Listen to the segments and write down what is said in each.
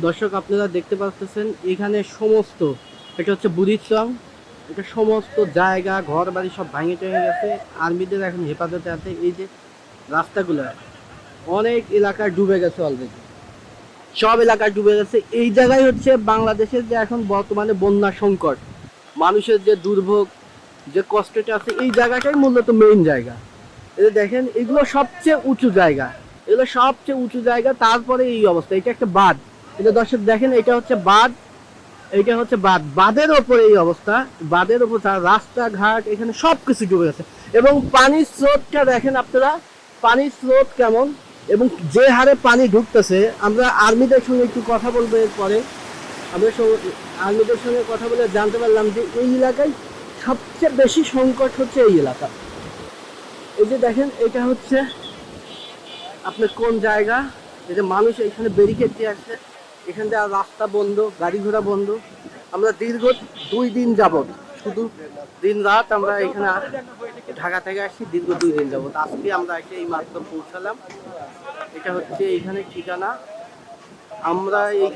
দর্শক, আপনারা দেখতে পাচ্ছেন, এখানে সমস্ত, এটা হচ্ছে বুড়িচং, এটা সমস্ত জায়গা ঘর বাড়ি সব ভাঙে টেঙে গেছে। আর্মিদের এখন হেফাজতে আছে, এই যে রাস্তাগুলো, অনেক এলাকা ডুবে গেছে অলরেডি সব এলাকা ডুবে গেছে। এই জায়গায় হচ্ছে বাংলাদেশের যে এখন বর্তমানে বন্যা সংকট, মানুষের যে দুর্ভোগ, যে কষ্টটা আছে এই জায়গাটাই মূলত মেইন জায়গা। এই দেখেন, এগুলো সবচেয়ে উঁচু জায়গা। এগুলো সবচেয়ে উঁচু জায়গা, তারপরে এই অবস্থা। এটা একটা বাঁধ। এটা দর্শক দেখেন, এটা হচ্ছে বাঁধ, এটা হচ্ছে বাঁধ। বাঁধের ওপরে এই অবস্থা, বাঁধের ওপর রাস্তাঘাট, এখানে সব কিছু ডুবে গেছে। এবং পানির স্রোতটা দেখেন আপনারা, পানির স্রোত কেমন, এবং যে হারে পানি ঢুকতেছে, আমরা আর্মিদের সঙ্গে একটু কথা বলব এরপরে। আমরা আর্মিদের সঙ্গে কথা বলে জানতে পারলাম যে এই এলাকায় সবচেয়ে বেশি সংকট হচ্ছে এই এলাকা। এই যে দেখেন, এটা হচ্ছে আপনার কোন জায়গা? যে মানুষ এখানে ব্যারিকেড দিয়ে আছে এখান থেকে রাস্তা বন্ধ গাড়ি ঘোড়া বন্ধ আমরা দীর্ঘ দুই দিন যাবত শুধু দিন রাত আমরা এখানে ঢাকা থেকে আসি দীর্ঘ দুই দিন যাবত আজকে আমরা এসে এই মাত্র পৌঁছালাম এটা হচ্ছে এইখানে ঠিকানা আমরা এই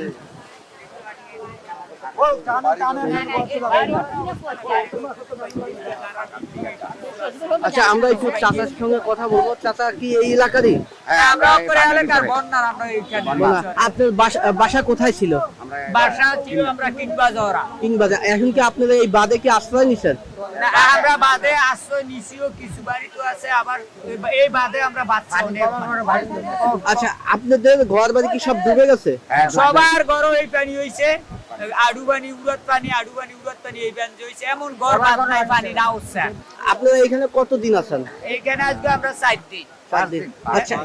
আচ্ছা আমরা একটু চাচার সঙ্গে কথা বলব। চাচা কি এই এলাকারই? আমরা করে এলাকার বন্যার আমরা এইখানে আপনার বাসা কোথায় ছিল? বাসা ছিল আমরা কিনবা জরা এখন কি আপনারা এই বাদে কি আশ্রয় নিছেন? আমরা বাদে আশ্রয় নিছিও কিছু বাড়ি তো আছে আবার এই- বাদে আমরা বাচ্চা আচ্ছা আপনাদের ঘর বাড়ি কি সব ডুবে গেছে? সবার গরম এই পানি হইছে। আডু পানি উড়ত পানি আডুবানি উড়ত পানি এই ব্যান হইছে। এমন গড় বাদ নাই পানি না উঠছে আপনারা এখানে কতদিন আছেন? এখানে আজকে আমরা চার দিন। দিন। আচ্ছা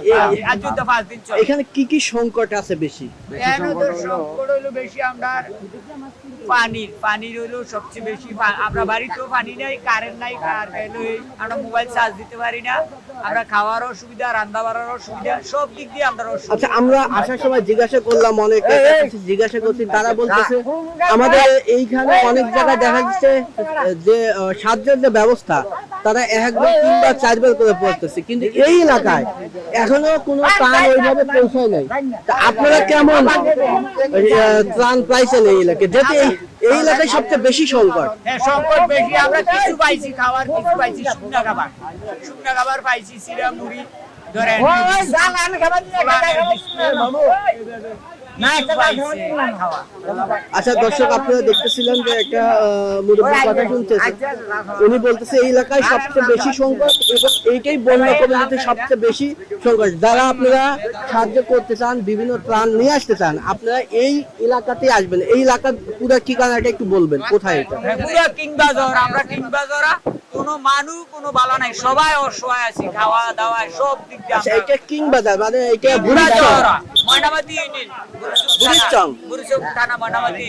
এখানে কি কি সংকট আছে বেশি? এখানে সংকট হলো বেশি আমরা পানির পানির হইল সবচেয়ে বেশি আমরা বাড়িতেও পানি নাই কারেন্ট নাই আর এই আমরা মোবাইল চার্জ দিতে পারি না। আমরা খাওয়ার অসুবিধা রান্না বাড়ার অসুবিধা সব দিক দিয়ে আমরা আচ্ছা আমরা আসার সময় জিজ্ঞাসা করলাম অনেক জিজ্ঞাসা করছি তারা বলতেছে আমাদের এইখানে অনেক জায়গায় দেখা যাচ্ছে যে সাহায্যের যে ব্যবস্থা তারা একবার কিংবা চারবার করে পড়তেছে। কিন্তু এই এলাকায় এখনও কোনো ত্রাণ ওইভাবে পৌঁছায় নাই। তা আপনারা কেমন ত্রাণ পাইছেন এই এলাকায়? যেতে এই- এই এলাকায় সবচেয়ে বেশি সংকট হ্যাঁ, সংকট বেশি। আমরা কিছু পাইছি খাবার কিছু পাইছি শুকনা খাবার। শুকনা খাবার পাইছি সিরা মুড়ি ধরেন আচ্ছা দর্শক আপনারা দেখতেছিলেন যে একটা আহ, মুরব্বীর কথা শুনতেছে। উনি বলতেছে এই এলাকায় সবচেয়ে বেশি সংকট এবং এইটাই বন্যা কমিটিতে সবচেয়ে বেশি সংকট। যারা আপনারা সাহায্য করতে চান বিভিন্ন ত্রাণ নিয়ে আসতে চান আপনারা এই এলাকাতে আসবেন। এই এলাকার পুরো ঠিকানাটা একটু বলবেন কোথায় এটা? পুরো কিংবা আমরা কিংবা জরা কোনো মানুষ কোনো বালা নাই। সবাই অসহায় আছি খাওয়া দাওয়া সব দিক দিয়ে আচ্ছা এটা কিং বাজার মানে এটা জরা ময়নামতি ইউনিয়ন। বুড়িচং। বুড়িচং থানা ময়নামতি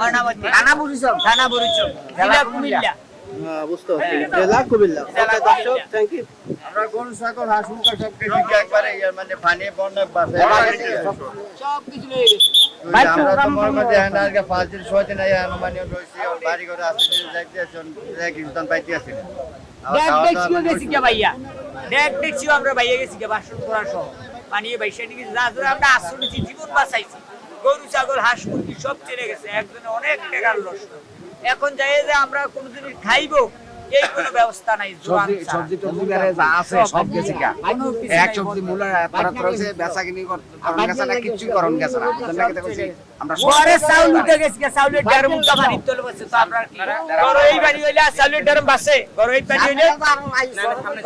ময়নামতি থানা বুড়িচং থানা বুড়িচং জেলা কুমিল্লা। হ্যাঁ, বুঝতে পারছি। জেলা কুমিল্লা। জেলা দর্শক থ্যাংক ইউ আমরা গরু ছাগল হাঁস মুরগি সব কিছু একবারে ইয়ার মানে পানি বন্যা বাসে। সব কিছু হয়ে গেছে। আমরা ভাইয়া? আমরা ভাইয়া গেছি বাসন করা সহ। পানিয়ে বাইশে নিয়ে যা ধরে আমরা আশ্রয় নিচ্ছি জীবন বাঁচাইছি। গরু, ছাগল, হাঁস, মুরগি সব চলে গেছে। একজনে অনেক টাকার লস। এখন যাই যে আমরা কোনো জিনিস খাইবো এই কোনো ব্যবস্থা নাই জোয়ান সবজি টবজি যা আছে সব গেছে গা এক সবজি মূল্য তারা করেছে বেচা কিনি করণ গেছে না কিচ্ছু করণ গেছে না। বুঝলেন কি দেখছি আমরা সব চাউল উঠে গেছে গা, চাউলের ড্রাম পানির তলে বসে তো আমরা কি? ঘরে এই পানি হইলে চাউলের ড্রাম বাসে? ঘরে এই পানি হইলে?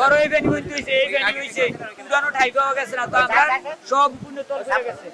ঘরে এই পানি হইতে হইছে এই পানি হইছে। উড়ানো ঠাই পাওয়া গেছে না তো আমরা সব পুণ্য তলে গেছে।